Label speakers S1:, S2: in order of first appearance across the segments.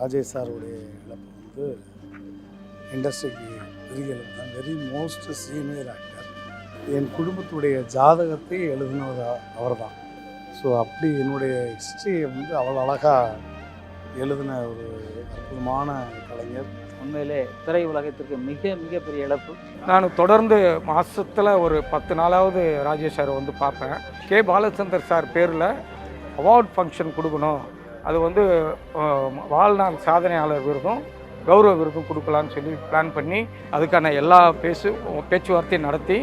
S1: ராஜேஷ் சாருடைய இழப்பு வந்து இண்டஸ்ட்ரிக்கு பெரிய இழப்பு தான். வெரி மோஸ்ட் சீனியர் ஆக்டர் என் குடும்பத்துடைய ஜாதகத்தை எழுதினவர் அவர் தான் ஸோ அப்படி என்னுடைய ஹிஸ்ட்ரியை வந்து அவ்வளோ அழகாக எழுதின ஒரு அற்புதமான கலைஞர்.
S2: உண்மையிலே திரை உலகத்திற்கு மிக மிகப்பெரிய இழப்பு.
S3: நான் தொடர்ந்து மாதத்தில் ஒரு பத்து நாளாவது ராஜேஷ் சார் வந்து பார்ப்பேன். கே. பாலச்சந்தர் சார் பேரில் அவார்ட் ஃபங்க்ஷன் கொடுக்கணும். அது வந்து வாழ்நாள் சாதனையாளர் விருதும் கௌரவ விருதும் கொடுக்கலான்னு சொல்லி பிளான் பண்ணி அதுக்கான எல்லா பேசு பேச்சுவார்த்தையும் நடத்தி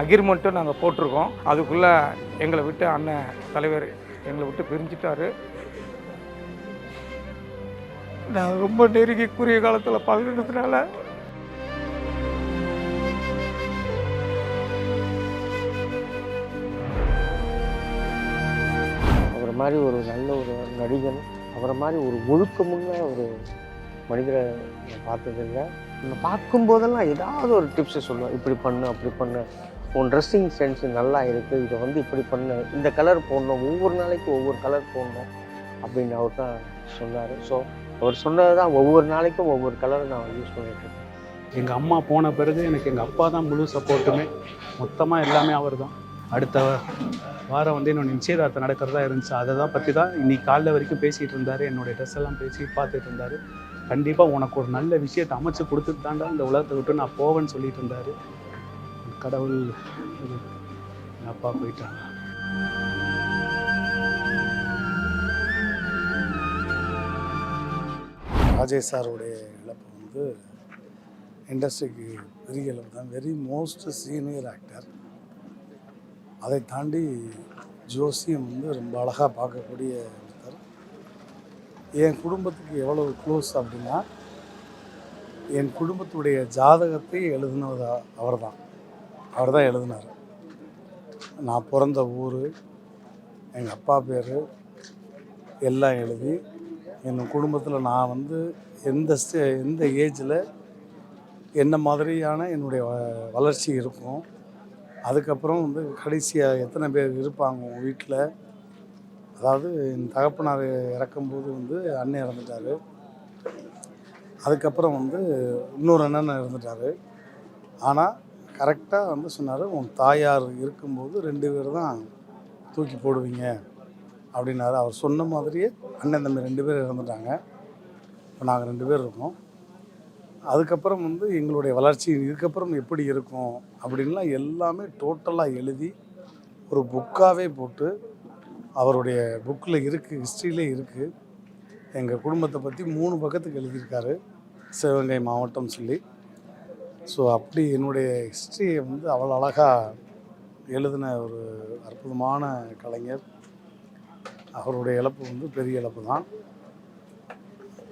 S3: அக்ரிமெண்ட்டும் நாங்கள் போட்டிருக்கோம். அதுக்குள்ளே எங்களை விட்டு அண்ணன் தலைவர் எங்களை விட்டு பிரிஞ்சிட்டாரு. நான் ரொம்ப நெருங்கி குறுகிய காலத்தில் பகிர்ந்ததுனால
S4: மாதிரி ஒரு நல்ல ஒரு நடிகன் அவரை மாதிரி ஒரு ஒழுக்கமுள்ள ஒரு மனிதரை நான் பார்த்ததில்லை. நம்ம பார்க்கும்போதெல்லாம் ஏதாவது ஒரு டிப்ஸை சொல்லுவேன். இப்படி பண்ணு அப்படி பண்ணு. உன் ட்ரெஸ்ஸிங் சென்ஸ் நல்லா இருக்குது இதை வந்து இப்படி பண்ணு. இந்த கலர் போடணும். ஒவ்வொரு நாளைக்கு ஒவ்வொரு கலர் போடணும் அப்படின்னு அவர் தான் சொன்னார். ஸோ அவர் சொன்னது தான் ஒவ்வொரு நாளைக்கும் ஒவ்வொரு கலரை நான் யூஸ் பண்ணிட்டுருக்கேன்
S5: எங்கள் அம்மா போன பிறகு எனக்கு எங்கள் அப்பா தான் முழு சப்போர்ட்டுமே மொத்தமாக எல்லாமே அவர் தான் அடுத்த வாரம் வந்து என்னோட நிச்சயதார்த்தம் நடக்கிறதா இருந்துச்சு. அதை தான் பற்றி தான் இன்னைக்கு காலைல வரைக்கும் பேசிகிட்டு இருந்தார். என்னோடய ட்ரெஸ் எல்லாம் பேசி பார்த்துட்டு இருந்தார். கண்டிப்பாக உனக்கு ஒரு நல்ல விஷயத்தை அமைச்சு கொடுத்துட்டு தாண்டா இந்த உலகத்தை விட்டு நான் போவேன்னு சொல்லிட்டு இருந்தார். கடவுள் இது, அப்பா போயிட்டாங்க.
S1: ராஜேஷ் சாருடைய இழப்பு வந்து இண்டஸ்ட்ரிக்கு பெரிய இழப்பு தான். வெரி மோஸ்ட் சீனியர் ஆக்டர் அதை தாண்டி ஜோசியம் வந்து ரொம்ப அழகாக பார்க்கக்கூடிய ஒருத்தர் என் குடும்பத்துக்கு எவ்வளவு க்ளோஸ் அப்படின்னா என் குடும்பத்துடைய ஜாதகத்தை எழுதினது அவர் தான் அவர் தான் எழுதினார். நான் பிறந்த ஊர் எங்கள் அப்பா பேர் எல்லாம் எழுதி என் குடும்பத்தில் நான் வந்து எந்த ஸ்டே எந்த ஏஜில் என்ன மாதிரியான என்னுடைய வ- வளர்ச்சி இருக்கும் அதுக்கப்புறம் வந்து கடைசியாக எத்தனை பேர் இருப்பாங்க உங்கள் வீட்டில்? அதாவது என் தகப்பனார் இறக்கும்போது வந்து அண்ணன் இறந்துட்டார். அதுக்கப்புறம் வந்து இன்னொரு அண்ணன் இறந்துட்டார். ஆனால் கரெக்டாக வந்து சொன்னார் உன் தாயார் இருக்கும்போது ரெண்டு பேர் தான் தூக்கி போடுவீங்க அப்படின்னாரு. அவர் சொன்ன மாதிரியே அண்ணன் தம்பி ரெண்டு பேர் இறந்துட்டாங்க. இப்போ நாங்கள் ரெண்டு பேர் இருக்கோம். அதுக்கப்புறம் வந்து எங்களுடைய வளர்ச்சி இதுக்கப்புறம் எப்படி இருக்கும் அப்படின்லாம் எல்லாமே டோட்டலாக எழுதி ஒரு புக்காகவே போட்டு அவருடைய புக்கில் இருக்குது ஹிஸ்ட்ரியிலே இருக்குது எங்கள் குடும்பத்தை பற்றி மூணு பக்கத்துக்கு எழுதியிருக்காரு. சிவகங்கை மாவட்டம் சொல்லி. ஸோ அப்படி என்னுடைய ஹிஸ்ட்ரியை வந்து அவ்வளோ அழகாக எழுதின ஒரு அற்புதமான கலைஞர். அவருடைய இழப்பு வந்து பெரிய இழப்பு தான்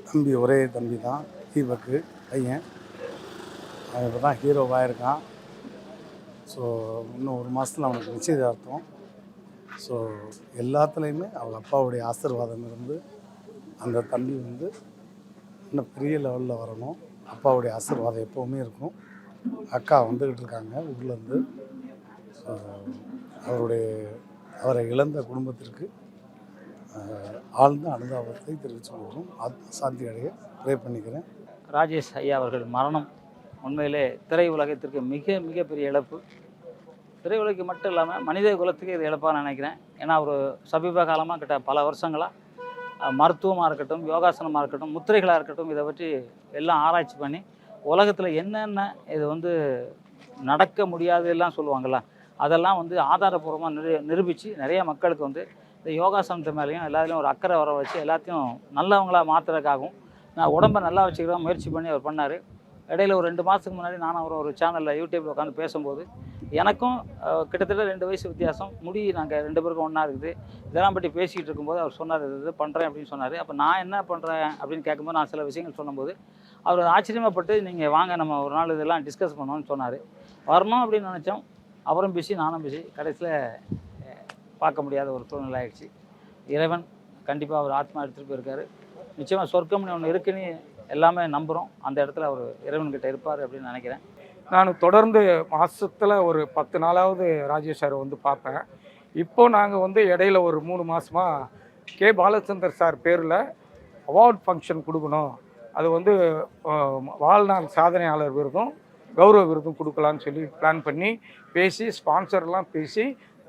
S1: தம்பி ஒரே தம்பி தான் தீபக்கு. பையன். அவன் இப்போ தான் ஹீரோவாக இருக்கான். ஸோ இன்னும் ஒரு மாதத்தில் அவனுக்கு நிச்சயதார்த்தம். ஸோ எல்லாத்துலேயுமே அவங்க அப்பாவுடைய ஆசீர்வாதம் இருந்து அந்த தம்பி வந்து இன்னும் பெரிய லெவலில் வரணும். அப்பாவுடைய ஆசீர்வாதம் எப்போவுமே இருக்கும் அக்கா வந்துக்கிட்டு இருக்காங்க ஊர்லேருந்து. அவருடைய அவரை இழந்த குடும்பத்திற்கு ஆழ்ந்த அனுதாபத்தை தெரிவித்து கொள்வோம் ஆத்ம சாந்தி அடைய ப்ரே பண்ணிக்கிறேன்.
S2: ராஜேஷ் ஐயா அவர்கள் மரணம் உண்மையிலே திரை உலகத்திற்கு மிக மிகப்பெரிய இழப்பு. திரை உலகம் மட்டும் இல்லாமல் மனித குலத்துக்கு இது இழப்பாக நினைக்கிறேன். ஏன்னா ஒரு சமீப காலமாக கிட்ட பல வருஷங்களாக மருத்துவமாக இருக்கட்டும் யோகாசனமாக இருக்கட்டும் முத்திரைகளாக இருக்கட்டும் இதை பற்றி எல்லாம் ஆராய்ச்சி பண்ணி உலகத்தில் என்னென்ன இது வந்து நடக்க முடியாது எல்லாம் சொல்லுவாங்கள்ல அதெல்லாம் வந்து ஆதாரபூர்வமாக நிரு நிரூபித்து நிறைய மக்களுக்கு வந்து இந்த யோகாசனத்து மேலேயும் எல்லாத்துலேயும் ஒரு அக்கறை வர வச்சு எல்லாத்தையும் நல்லவங்களாக மாற்றுறதுக்காகவும் நான் உடம்பை நல்லா வச்சுக்கிறேன் முயற்சி பண்ணி அவர் பண்ணார். இடையில ஒரு ரெண்டு மாதத்துக்கு முன்னாடி நானும் அவர் ஒரு சேனலில் யூடியூப்பில் உட்காந்து பேசும்போது எனக்கும் கிட்டத்தட்ட ரெண்டு வயசு வித்தியாசம். முடி நாங்கள் ரெண்டு பேருக்கும் ஒன்றா இருக்குது. இதெல்லாம் பற்றி பேசிகிட்டு இருக்கும்போது அவர் சொன்னார் இது பண்ணுறேன் அப்படின்னு சொன்னார். அப்போ நான் என்ன பண்ணுறேன் அப்படின்னு கேட்கும்போது நான் சில விஷயங்கள் சொல்லும்போது அவர் ஆச்சரியமாப்பட்டு நீங்கள் வாங்க நம்ம ஒரு நாள் இதெல்லாம் டிஸ்கஸ் பண்ணோம்னு சொன்னார். வரணும் அப்படின்னு நினச்சோம். அவரும் பிஸி நானும் பிஸி கடைசியில் பார்க்க முடியாத ஒரு சூழ்நிலை ஆயிடுச்சு. இறைவன் கண்டிப்பாக அவர் ஆத்மா எடுத்துகிட்டு போயிருக்காரு. நிச்சயமாக சொர்க்கம்னு ஒன்று இருக்குன்னு எல்லாமே நம்புகிறோம் அந்த இடத்துல அவர் இறைவன்கிட்ட இருப்பார் அப்படின்னு நினைக்கிறேன்.
S3: நான் தொடர்ந்து மாதத்தில் ஒரு பத்து நாளாவது ராஜேஷ் சார் வந்து பார்ப்பேன். இப்போ நாங்கள் வந்து இடையில ஒரு மூணு மாதமாக கே. பாலச்சந்தர் சார் பேரில் அவார்ட் ஃபங்க்ஷன் கொடுக்கணும். அது வந்து வாழ்நாள் சாதனையாளர் விருதும் கௌரவ விருதும் கொடுக்கலான்னு சொல்லி பிளான் பண்ணி பேசி ஸ்பான்சர்லாம் பேசி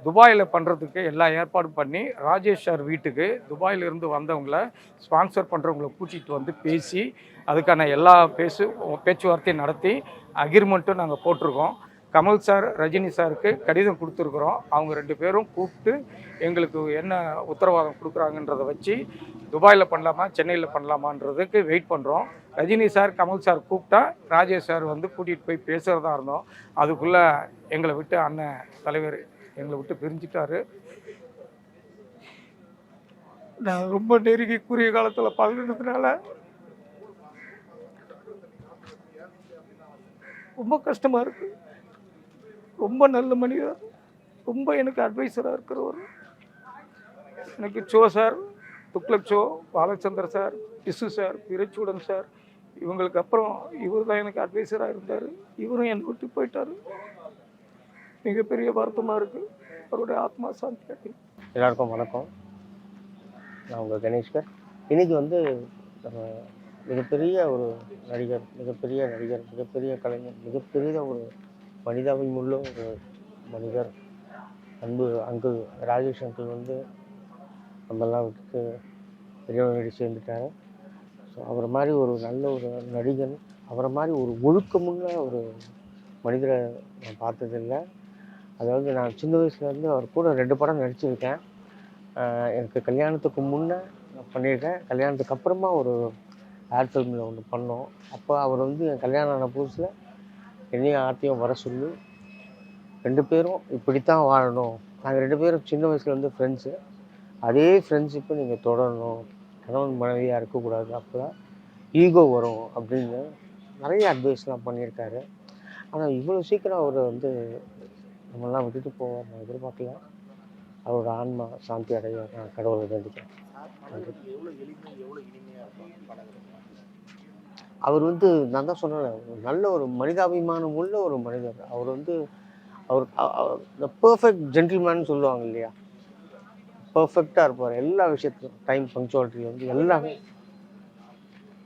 S3: துபாயில் பண்ணுறதுக்கு எல்லா ஏற்பாடும் பண்ணி ராஜேஷ் சார் வீட்டுக்கு துபாயிலிருந்து வந்தவங்கள ஸ்பான்சர் பண்ணுறவங்கள கூட்டிகிட்டு வந்து பேசி அதுக்கான எல்லா பேசு பேச்சுவார்த்தையும் நடத்தி அக்ரிமெண்ட்டும் நாங்கள் போட்டிருக்கோம். கமல் சார் ரஜினி சாருக்கு கடிதம் கொடுத்துருக்குறோம். அவங்க ரெண்டு பேரும் கூப்பிட்டு எங்களுக்கு என்ன உத்தரவாதம் கொடுக்குறாங்கன்றதை வச்சு துபாயில் பண்ணலாமா சென்னையில் பண்ணலாமான்றதுக்கு வெயிட் பண்ணுறோம் ரஜினி சார் கமல் சார் கூப்பிட்டா ராஜேஷ் சார் வந்து கூட்டிகிட்டு போய் பேசுகிறதா இருந்தோம். அதுக்குள்ளே எங்களை விட்டு அண்ணன் தலைவர் எங்களை விட்டு பிரிஞ்சிட்டாரு. நான் ரொம்ப நெருங்கி குறுகிய காலத்தில் பழகினதுனால ரொம்ப கஷ்டமாக இருக்கு. ரொம்ப நல்ல மனிதர். ரொம்ப எனக்கு அட்வைஸராக இருக்கிறவர். எனக்கு சோ சார் துக்ளக் சோ பாலச்சந்தர் சார் பிசு சார் பிரச்சூடன் சார் இவங்களுக்கு அப்புறம் இவர் தான் எனக்கு அட்வைசராக இருந்தார். இவரும் என்னை விட்டு போயிட்டார். மிகப்பெரிய வருத்தமாக இருக்குது அவருடைய ஆத்மா சாந்தி அடையும்.
S4: எல்லாருக்கும் வணக்கம். நான் உங்கள் கணேஷ்கர். இன்னைக்கு வந்து நம்ம மிகப்பெரிய ஒரு நடிகர் மிகப்பெரிய நடிகர் மிகப்பெரிய கலைஞர் மிகப்பெரிய ஒரு மனிதாபிமுள்ள ஒரு மனிதர் அன்பு அங்கிள் ராஜேஷ் அங்கிள் வந்து நம்மெல்லாம் விட்டுட்டு பெரியவங்க சேர்ந்துட்டாரு. ஸோ அவரை மாதிரி ஒரு நல்ல ஒரு நடிகன் அவரை மாதிரி ஒரு ஒழுக்கமுள்ள ஒரு மனிதரை நான் பார்த்ததில்லை. அதாவது நான் சின்ன வயசுலேருந்து அவர் கூட ரெண்டு படம் நடிச்சிருக்கேன். எனக்கு கல்யாணத்துக்கு முன்னே நான் பண்ணியிருக்கேன். கல்யாணத்துக்கு அப்புறமா ஒரு ஆட் ஃபில்மில் ஒன்று பண்ணோம். அப்போ அவர் வந்து என் கல்யாணம் ஆன புதுசில் என்னையும் ஆர்த்தியும் வர சொல்லி ரெண்டு பேரும் இப்படித்தான் வாழணும். நாங்கள் ரெண்டு பேரும் சின்ன வயசுலேருந்து ஃப்ரெண்ட்ஸு அதே ஃப்ரெண்ட்ஷிப்பை நீங்கள் தொடரணும். கணவன் மனைவியாக இருக்கக்கூடாது அப்போ தான் ஈகோ வரும் அப்படின்னு நிறைய அட்வைஸ்லாம் பண்ணியிருக்காரு. ஆனால் இவ்வளோ சீக்கிரம் அவர் வந்து நம்மளாம் விட்டுட்டு போவோம். நான் எதிர்பார்க்கல. அவரோட ஆன்மா சாந்தி அடைய நான் கடவுளை வேண்டிக்கிறேன் நன்றி. அவர் வந்து நான் தான் சொன்னேன் ஒரு நல்ல ஒரு மனிதாபிமானம் உள்ள ஒரு மனிதர். அவர் வந்து அவர் இந்த பர்ஃபெக்ட் ஜென்டில்மேன் சொல்லுவாங்க இல்லையா? பர்ஃபெக்டாக இருப்பார். எல்லா விஷயத்துலையும் டைம் பங்க்சுவாலிட்டி வந்து எல்லாமே.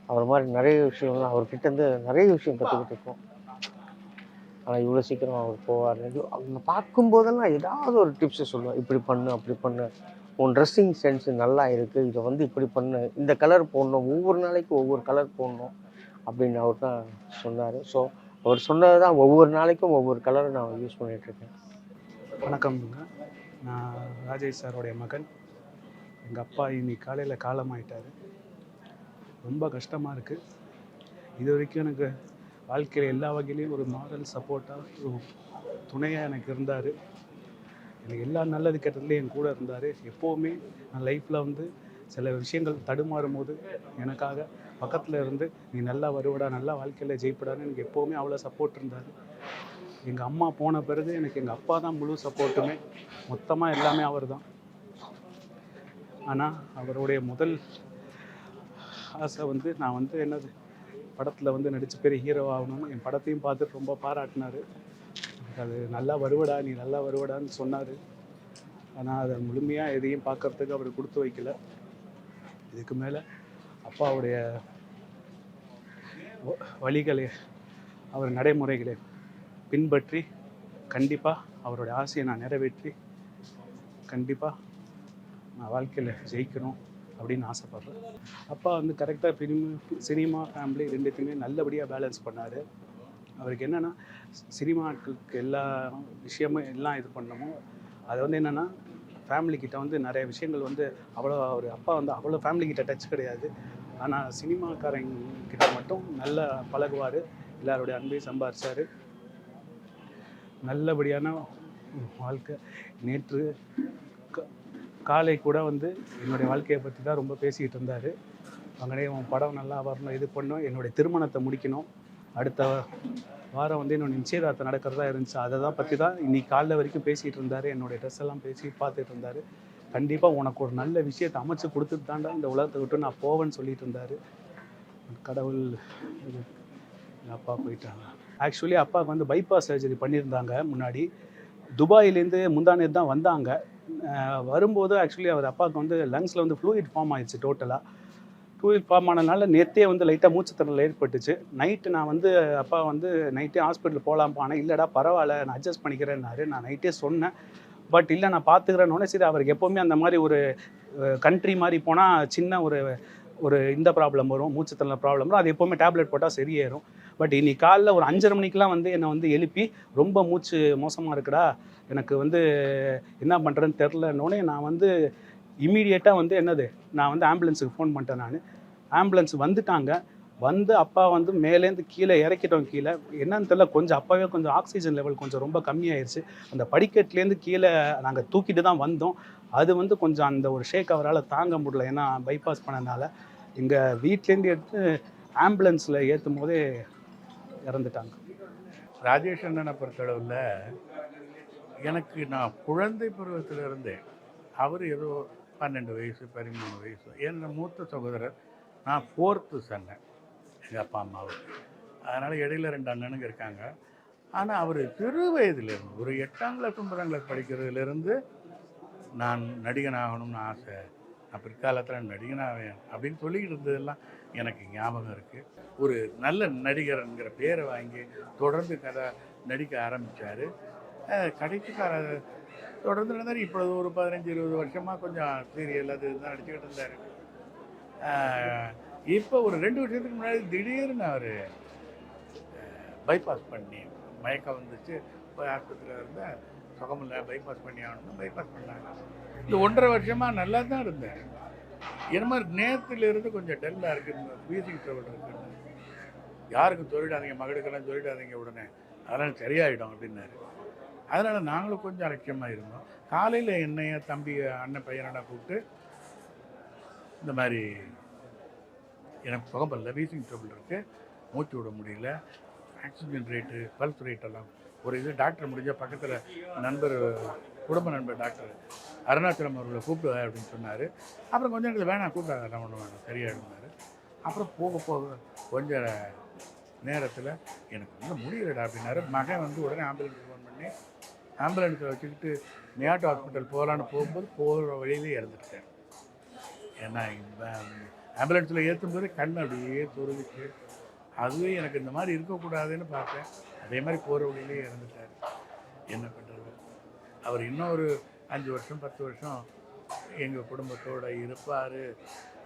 S4: அவர் மாதிரி நிறைய விஷயம்லாம் அவர்கிட்ட இருந்து நிறைய விஷயம் கற்றுக்கிட்டு இருக்கோம். ஆனால் இவ்வளோ சீக்கிரம் அவர் போவார் அவங்க பார்க்கும்போதெல்லாம் ஏதாவது ஒரு டிப்ஸை சொல்லுவேன் இப்படி பண்ணு அப்படி பண்ணு. உன் ட்ரெஸ்ஸிங் சென்ஸ் நல்லா இருக்குது இதை வந்து இப்படி பண்ணு. இந்த கலர் போடணும். ஒவ்வொரு நாளைக்கு ஒவ்வொரு கலர் போடணும். அப்படின்னு அவர் தான் சொன்னார். ஸோ அவர் சொன்னது தான் ஒவ்வொரு நாளைக்கும் ஒவ்வொரு கலரை நான் யூஸ் பண்ணிகிட்ருக்கேன்
S5: வணக்கம்ங்க நான் ராஜேஷ் சாரோடைய மகன். எங்கள் அப்பா இன்னைக்கு காலையில் காலமாயிட்டார். ரொம்ப கஷ்டமாக இருக்குது இது வரைக்கும் எனக்கு வாழ்க்கையில் எல்லா வகையிலையும் ஒரு மாரல் சப்போர்ட்டாக ஒரு துணையாக எனக்கு இருந்தார். எனக்கு எல்லா நல்லது கெட்டதுலேயும் என் கூட இருந்தார். எப்போவுமே நான் லைஃப்பில் வந்து சில விஷயங்கள் தடுமாறும் போது எனக்காக பக்கத்தில் இருந்து நீ நல்லா வருவடா நல்லா வாழ்க்கையில் ஜெயிப்படான்னு எனக்கு எப்போவுமே அவ்வளோ சப்போர்ட் இருந்தார். எங்கள் அம்மா போன பிறகு எனக்கு எங்கள் அப்பா தான் முழு சப்போர்ட்டுமே மொத்தமாக எல்லாமே அவர் தான். ஆனால் அவருடைய முதல் ஆசை வந்து நான் வந்து என்னது படத்தில் வந்து நடித்து பெரிய ஹீரோ ஆகணும்னு என் படத்தையும் பார்த்துட்டு ரொம்ப பாராட்டினார். அது நல்லா வருவடா நீ நல்லா வருவடான்னு சொன்னார். ஆனால் அதை முழுமையாக எதையும் பார்க்கறதுக்கு அவர் கொடுத்து வைக்கல. இதுக்கு மேலே அப்பாவுடைய வழிகளை அவர் நடைமுறைகளை பின்பற்றி கண்டிப்பாக அவருடைய ஆசையை நான் நிறைவேற்றி கண்டிப்பாக நான் வாழ்க்கையில் ஜெயிக்கணும். அப்படின்னு ஆசைப்பட்றேன். அப்பா வந்து கரெக்டாக சினிமா சினிமா ஃபேமிலி ரெண்டுத்தையுமே நல்லபடியாக பேலன்ஸ் பண்ணார். அவருக்கு என்னென்னா சினிமாக்களுக்கு எல்லா விஷயமும் எல்லாம் இது பண்ணமோ அது வந்து என்னென்னா ஃபேமிலிக்கிட்ட வந்து நிறைய விஷயங்கள் வந்து அவ்வளோ அவர் அப்பா வந்து அவ்வளோ ஃபேமிலிக்கிட்ட டச் கிடையாது. ஆனால் சினிமாக்காரங்கிட்ட மட்டும் நல்லா பழகுவார். எல்லாருடைய அன்பையும் சம்பாரிச்சார். நல்லபடியான வாழ்க்கை. நேற்று காலை கூட வந்து என்னுடைய வாழ்க்கையை பற்றி தான் ரொம்ப பேசிக்கிட்டு இருந்தார். அங்கனே உன் படம் நல்லா வரணும் இது பண்ணும் என்னுடைய திருமணத்தை முடிக்கணும். அடுத்த வாரம் வந்து என்னோட நிச்சயதார்த்தம் நடக்கிறதா இருந்துச்சு. அதை தான் பற்றி தான் இன்னைக்கு காலைல வரைக்கும் பேசிகிட்டு இருந்தார். என்னுடைய ட்ரெஸ் எல்லாம் பேசி பார்த்துட்டு இருந்தார். கண்டிப்பாக உனக்கு ஒரு நல்ல விஷயத்தை அமைச்சு கொடுத்துட்டு தாண்டா இந்த உலகத்தை விட்டு நான் போவேன்னு சொல்லிட்டு இருந்தார். கடவுள் எங்கள் அப்பா போயிட்டாங்க. ஆக்சுவலி அப்பாவுக்கு வந்து பைபாஸ் சர்ஜரி பண்ணியிருந்தாங்க முன்னாடி. துபாயிலேருந்து முந்தானே தான் வந்தாங்க. வரும்போது ஆக்சுவலி அவர் அப்பாவுக்கு வந்து லங்ஸில் வந்து ஃப்ளூயிட் ஃபார்ம் ஆயிடுச்சு டோட்டலாக ஃப்ளூயிட் ஃபார்ம் ஆனதுனால நேற்றே வந்து லைட்டாக மூச்சுத்திறல் ஏற்பட்டுச்சு. நைட்டு நான் வந்து அப்பா வந்து நைட்டே ஹாஸ்பிட்டல் போகலாம் ஆனால் இல்லைடா பரவாயில்ல நான் அட்ஜஸ்ட் பண்ணிக்கிறேன்னாரு. நான் நைட்டே சொன்னேன். பட் இல்லை நான் பார்த்துக்கிறேன்னு சரி அவருக்கு எப்போவுமே அந்த மாதிரி ஒரு கண்ட்ரி மாதிரி போனால் சின்ன ஒரு ஒரு இந்த ப்ராப்ளம் வரும் மூச்சுத்திறல் ப்ராப்ளம் வரும். அது எப்போவுமே டேப்லெட் போட்டால் சரியாயிரும். பட் இன்னைக்கு காலைல ஒரு அஞ்சரை மணிக்கெலாம் வந்து என்னை வந்து எழுப்பி ரொம்ப மூச்சு மோசமாக இருக்குடா. எனக்கு வந்து என்ன பண்ணுறேன்னு தெரிலன்னொடனே நான் வந்து இம்மீடியட்டாக வந்து என்னது நான் வந்து ஆம்புலன்ஸுக்கு ஃபோன் பண்ணிட்டேன் நான். ஆம்புலன்ஸ் வந்துட்டாங்க. வந்து அப்பா வந்து மேலேருந்து கீழே இறக்கிட்டோம் கீழே. என்னன்னு தெரில கொஞ்சம் அப்போவே கொஞ்சம் ஆக்சிஜன் லெவல் கொஞ்சம் ரொம்ப கம்மியாயிருச்சு. அந்த படிக்கட்டுலேருந்து கீழே நாங்கள் தூக்கிட்டு தான் வந்தோம். அது வந்து கொஞ்சம் அந்த ஒரு ஷேக் அவரால் தாங்க முடியல. ஏன்னா பைபாஸ் பண்ணனால எங்கள் வீட்லேருந்து எடுத்து ஆம்புலன்ஸில் ஏற்றும் போதே இறந்துட்டாங்க.
S6: ராஜேஷ் அண்ணனை பொறுத்தளவில் எனக்கு நான் குழந்தை பருவத்திலிருந்தே அவர் ஏதோ பன்னெண்டு வயசு பதிமூணு வயசு. என் மூத்த சகோதரர் நான் ஃபோர்த்து சொன்னேன் எங்கள் அப்பா அம்மாவுக்கு அதனால் இடையில ரெண்டு அண்ணனுங்க இருக்காங்க. ஆனால் அவர் சிறு வயதிலிருந்து ஒரு எட்டாம் கிளாஸ் ஒன்பதாம் கிளாஸ் படிக்கிறதுலேருந்து நான் நடிகன் ஆகணும்னு ஆசை. நான் பிற்காலத்தில் நடிகனாவேன் அப்படின்னு சொல்லிக்கிட்டு இருந்ததெல்லாம் எனக்கு ஞாபகம் இருக்குது ஒரு நல்ல நடிகர்ங்கிற பேரை வாங்கி தொடர்ந்து கதை நடிக்க ஆரம்பித்தார் கடைசி கால தொடர்ந்து இருந்தார் இப்பொழுது ஒரு பதினஞ்சு இருபது வருஷமாக கொஞ்சம் சீரியல் அது இதுதான் நடிச்சுக்கிட்டு இருந்தார். இப்போ ஒரு ரெண்டு வருஷத்துக்கு முன்னாடி திடீர்னு அவர் பைபாஸ் பண்ணி மயக்கம் வந்துச்சு. போய் ஆஸ்பத்திரியில் இருந்தால் சுகமில்லை பைபாஸ் பண்ணி ஆகணும்னு பைபாஸ் பண்ணாங்க. இந்த ஒன்றரை வருஷமாக நல்லா தான் இருந்தேன். என்ன மாதிரி நேரத்துலேருந்து கொஞ்சம் டல்லாக இருக்குது வீசிங் ட்ரபிள் இருக்குன்னு யாருக்கும் சொல்லிடாதீங்க மகளுக்கெல்லாம் சொல்லிடாதீங்க உடனே. அதெல்லாம் சரியாயிடும் அப்படின்னாரு. அதனால் நாங்களும் கொஞ்சம் அலட்சியமாக இருந்தோம். காலையில் என்னைய தம்பி அண்ணன் பையனெல்லாம் கூப்பிட்டு இந்த மாதிரி எனக்கு சுகமில்லை வீசிங் ட்ரபிள் இருக்குது மூச்சு விட முடியல. ஆக்சிஜன் ரேட்டு பல்ஸ் ரேட் எல்லாம் ஒரு இது டாக்டர் முடிஞ்சால் பக்கத்தில் நண்பர் குடும்ப நண்பர் டாக்டர் அருணாச்சலம் அவர்களை கூப்பிடுவார் அப்படின்னு சொன்னார். அப்புறம் கொஞ்சம் நேரத்தில் வேணாம் கூப்பிடாத என்ன ஒன்று வேணும் சரியாயிடுனாரு அப்புறம் போக போக கொஞ்ச நேரத்தில் எனக்கு வந்து முடியலடா அப்படின்னாரு. மகன் வந்து உடனே ஆம்புலன்ஸ் ஃபோன் பண்ணி ஆம்புலன்ஸை வச்சுக்கிட்டு மியாட்டோ ஹாஸ்பிட்டல் போகலான்னு போகும்போது போகிற வழியிலே இறந்துட்டேன். ஏன்னா ஆம்புலன்ஸில் ஏற்றும்போது கண் அப்படியே துருவிச்சு அதுவே எனக்கு இந்த மாதிரி இருக்கக்கூடாதுன்னு பார்த்தேன். அதே மாதிரி போகிற வழியிலே இறந்துட்டார். என்ன பண்ணுறது அவர் இன்னும் ஒரு அஞ்சு வருஷம் பத்து வருஷம் எங்கள் குடும்பத்தோடு இருப்பார்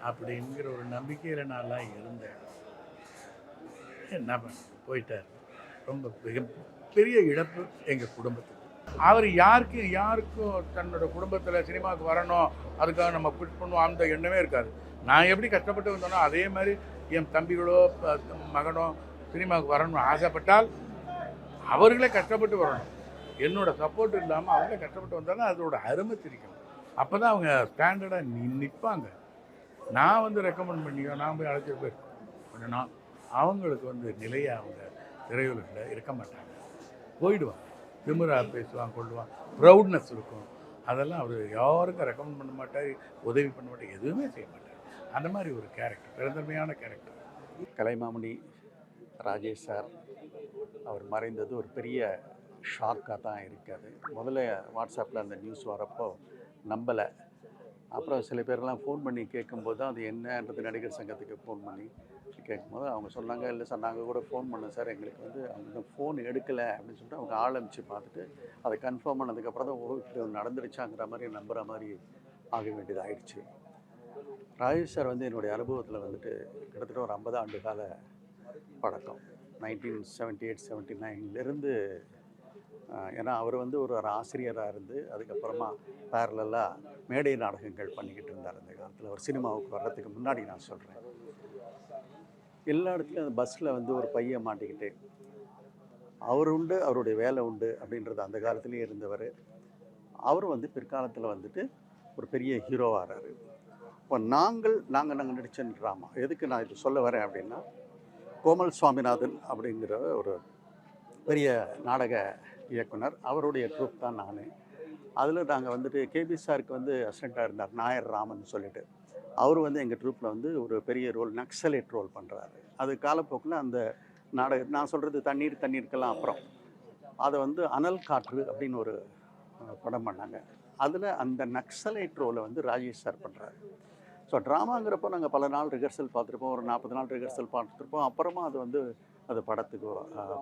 S6: அப்படிங்கிற ஒரு நம்பிக்கையில் நான்லாம் இருந்தேன். என்ன பண்ண போயிட்டார். ரொம்ப பெரிய இழப்பு எங்கள் குடும்பத்துக்கு. அவர் யாருக்கு யாருக்கும் தன்னோட குடும்பத்தில் சினிமாவுக்கு வரணும் அதுக்காக நம்ம புஷ் பண்ணுவோம் அந்த எண்ணமே இருக்காது. நான் எப்படி கஷ்டப்பட்டு வந்தோனோ அதே மாதிரி என் தம்பிகளோ மகனோ சினிமாவுக்கு வரணும்னு ஆசைப்பட்டால் அவர்களே கஷ்டப்பட்டு வரணும். என்னோட சப்போர்ட் இல்லாமல் அவங்களே கஷ்டப்பட்டு வந்தால் தான் அதோட அருமை திரிக்கணும் அப்போ தான் அவங்க ஸ்டாண்டர்டாக நி நிற்பாங்க நான் வந்து ரெக்கமெண்ட் பண்ணியோ நான் போய் அழைச்சிட்டு போய் கொஞ்சம் அவங்களுக்கு வந்து நிலையாக அவங்க திரையுலகில் இருக்க மாட்டாங்க. போயிடுவாங்க. திமுறா பேசுவான் கொள்ளுவான் ப்ரௌட்னஸ் இருக்கும். அதெல்லாம் அவர் யாருக்கும் ரெக்கமெண்ட் பண்ண மாட்டார் உதவி பண்ண மாட்டார் எதுவுமே செய்ய மாட்டார். அந்த மாதிரி ஒரு கேரக்டர் பிறந்தன்மையான கேரக்டர்
S7: கலைமாமணி ராஜேஷ் சார். அவர் மறைந்தது ஒரு பெரிய ஷாக்காக தான் இருக்காது. முதல்ல வாட்ஸ்அப்பில் அந்த நியூஸ் வரப்போ நம்பலை. அப்புறம் சில பேர்லாம் ஃபோன் பண்ணி கேட்கும்போது தான் அது என்னன்றது நடிகர் சங்கத்துக்கு ஃபோன் பண்ணி கேட்கும்போது அவங்க சொன்னாங்க இல்லை சார் நாங்கள் கூட ஃபோன் பண்ணோம் சார். எங்களுக்கு வந்து அவங்க ஃபோன் எடுக்கலை. அப்படின்னு சொல்லிட்டு அவங்க ஆரம்பித்து பார்த்துட்டு அதை கன்ஃபார்ம் பண்ணதுக்கப்புறம் தான் ஓ இப்படி நடந்துருச்சாங்கிற மாதிரி நம்புகிற மாதிரி ஆக வேண்டியது ஆயிடுச்சு. ராஜேஷ் சார் வந்து என்னுடைய அனுபவத்தில் வந்துட்டு கிட்டத்தட்ட ஒரு ஐம்பது ஆண்டு கால பழக்கம். நைன்டீன் செவன்ட்டி எயிட் செவன்ட்டி நைன்லேருந்து ஏன்னா அவர் வந்து ஒரு ஒரு ஆசிரியராக இருந்து அதுக்கப்புறமா பேரலாக மேடை நாடகங்கள் பண்ணிக்கிட்டு இருந்தார் அந்த காலத்தில். ஒரு சினிமாவுக்கு வர்றதுக்கு முன்னாடி நான் சொல்கிறேன் எல்லா இடத்துலையும் அந்த பஸ்ஸில் வந்து ஒரு பையன் மாட்டிக்கிட்டு அவர் உண்டு அவருடைய வேலை உண்டு அப்படின்றது அந்த காலத்துலேயே இருந்தவர். அவர் வந்து பிற்காலத்தில் வந்துட்டு ஒரு பெரிய ஹீரோவாகிறாரு இப்போ நாங்கள் நாங்கள் நாங்கள் நடித்த ட்ராமா எதுக்கு நான் இது சொல்ல வரேன் அப்படின்னா கோமல் சுவாமிநாதன் அப்படிங்கிற ஒரு பெரிய நாடக இயக்குனர். அவருடைய ட்ரூப் தான் நான். அதில் நாங்கள் வந்துட்டு கேபி சாருக்கு வந்து அசிஸ்டண்ட்டாக இருந்தார் நாயர் ராமன் சொல்லிட்டு. அவர் வந்து எங்கள் ட்ரூப்பில் வந்து ஒரு பெரிய ரோல் நக்சலேட் ரோல் பண்ணுறாரு அது காலப்போக்கில் அந்த நாடக நான் சொல்கிறது தண்ணீர் தண்ணீருக்கெல்லாம் அப்புறம். அதை வந்து அனல் காற்று அப்படின்னு ஒரு படம் பண்ணாங்க. அதில் அந்த நக்சலைட் ரோலை வந்து ராஜேஷ் சார் பண்ணுறாரு ஸோ ட்ராமாங்கிறப்போ நாங்கள் பல நாள் ரிஹர்சல் பார்த்துருப்போம். ஒரு நாற்பது நாள் ரிஹர்சல் பார்த்துருப்போம். அப்புறமா அது வந்து அது படத்துக்கு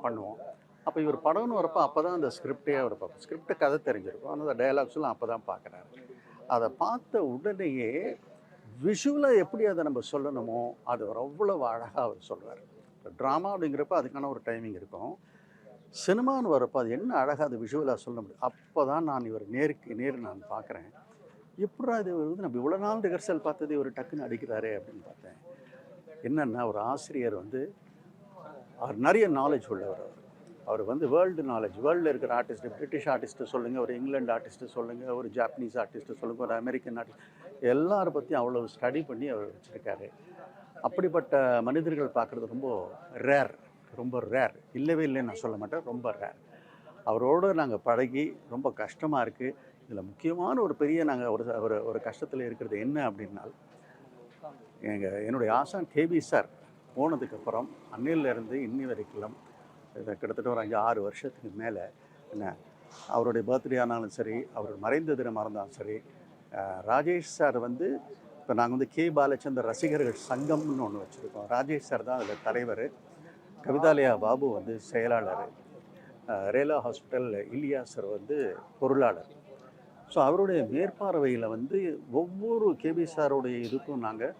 S7: பண்ணுவோம். அப்போ இவர் படம்னு வரப்போ அப்போ தான் அந்த ஸ்கிரிப்டே அவர் பார்ப்போம் ஸ்கிரிப்டை கதை தெரிஞ்சிருக்கும். ஆனால் அந்த டயலாக்ஸ்லாம் அப்போ தான் பார்க்குறாரு. அதை பார்த்த உடனேயே விஷுவலாக எப்படி அதை நம்ம சொல்லணுமோ அது அவ்வளோ அழகாக அவர் சொல்கிறார் ட்ராமா அப்படிங்கிறப்ப அதுக்கான ஒரு டைமிங் இருக்கும். சினிமான்னு வரப்போ அது என்ன அழகாக அது விஷுவலாக சொல்ல முடியும்? அப்போ தான் நான் இவர் நேருக்கு நேர் நான் பார்க்குறேன். எப்படா இது வந்து நம்ம இவ்வளோ நாள் ரிஹர்சல் பார்த்தது இவர் டக்குன்னு அடிக்கிறாரே அப்படின்னு பார்த்தேன். என்னென்னா ஒரு ஆசிரியர் வந்து அவர் நிறைய நாலேஜ் உள்ளவர் அவர். அவர் வந்து வேர்ல்டு நாலேஜ் வேர்ல்டில் இருக்கிற ஆர்டிஸ்ட்டு பிரிட்டிஷ் ஆர்டிஸ்ட்டு சொல்லுங்கள் ஒரு இங்கிலாந்து ஆர்டிஸ்ட்டு சொல்லுங்கள் ஒரு ஜாப்பனீஸ் ஆர்டிஸ்ட்டு சொல்லுங்கள் ஒரு அமெரிக்கன் ஆர்டிஸ்ட் எல்லாரை பற்றியும் அவ்வளோ ஸ்டடி பண்ணி அவர் வச்சுருக்காரு. அப்படிப்பட்ட மனிதர்கள் பார்க்குறது ரொம்ப ரேர் ரொம்ப ரேர் இல்லவே இல்லைன்னு நான் சொல்ல மாட்டேன் ரொம்ப ரேர் அவரோட நாங்கள் பழகி ரொம்ப கஷ்டமாக இருக்குது இதில் முக்கியமான ஒரு பெரிய நாங்கள் ஒரு ஒரு ஒரு கஷ்டத்தில் இருக்கிறது என்ன அப்படின்னால் எங்கள் என்னுடைய ஆசான் கேபி சார் போனதுக்கப்புறம் அன்னையிலேருந்து இன்னி வரைக்கும் கிட்டத்தட்ட ஒரு அஞ்சு ஆறு வருஷத்துக்கு மேலே என்ன அவருடைய பர்த்டே ஆனாலும் சரி அவர் மறைந்த தினமாக இருந்தாலும் சரி ராஜேஷ் சார் வந்து இப்போ நாங்கள் வந்து கே பாலச்சந்தர் ரசிகர்கள் சங்கம்னு ஒன்று வச்சுருக்கோம். ராஜேஷ் சார் தான் அதில் தலைவர். கவிதாலயா பாபு வந்து செயலாளர். ரேலா ஹாஸ்பிட்டல் இலியா சார் வந்து பொருளாளர். ஸோ அவருடைய மேற்பார்வையில் வந்து ஒவ்வொரு கேபி சாருடைய இதுக்கும் நாங்கள்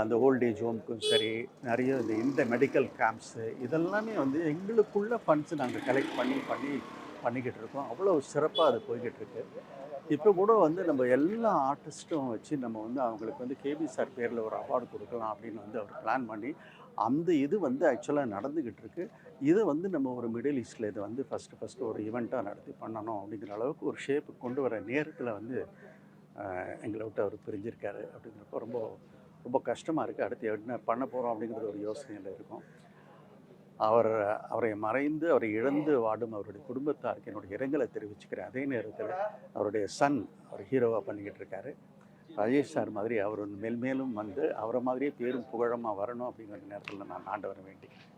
S7: அந்த ஓல்டேஜ் ஹோம்க்கும் சரி நிறைய இந்த இந்த மெடிக்கல் கேம்ப்ஸு இதெல்லாமே வந்து எங்களுக்குள்ள ஃபண்ட்ஸ் நாங்கள் கலெக்ட் பண்ணி பண்ணி பண்ணிக்கிட்டு இருக்கோம். அவ்வளோ சிறப்பாக அது போய்கிட்டு இருக்கு. இப்போ கூட வந்து நம்ம எல்லா ஆர்டிஸ்ட்டும் வச்சு நம்ம வந்து அவங்களுக்கு வந்து கேபி சார் பேரில் ஒரு அவார்டு கொடுக்கலாம் அப்படின்னு வந்து அவர் பிளான் பண்ணி அந்த இது வந்து ஆக்சுவலாக நடந்துக்கிட்டு இருக்குது இதை வந்து நம்ம ஒரு மிடில் ஈஸ்டில் இதை வந்து ஃபஸ்ட்டு ஃபஸ்ட்டு ஒரு ஈவெண்ட்டாக நடத்தி பண்ணணும் அப்படிங்கிற அளவுக்கு ஒரு ஷேப்பு கொண்டு வர நேரத்தில் வந்து எங்களை விட்டு அவர் பிரிஞ்சிருக்காரு அப்படிங்கிறப்ப ரொம்ப ரொம்ப கஷ்டமாக இருக்குது அடுத்து என்ன பண்ண போகிறோம் அப்படிங்கிறது ஒரு யோசனையில் இருக்கும். அவர் அவரை மறைந்து அவரை இழந்து வாடும் அவருடைய குடும்பத்தாருக்கு என்னுடைய இரங்கலை தெரிவிச்சுக்கிறேன். அதே நேரத்தில் அவருடைய சன் அவர் ஹீரோவாக பண்ணிக்கிட்டு இருக்காரு. ராஜேஷ் சார் மாதிரி அவர் மேல் மேலும் வந்து அவரை மாதிரியே பேரும் புகழமாக வரணும் அப்படிங்கிற நேரத்தில் நான் ஆண்டவரை வேண்டிக்கிறேன்.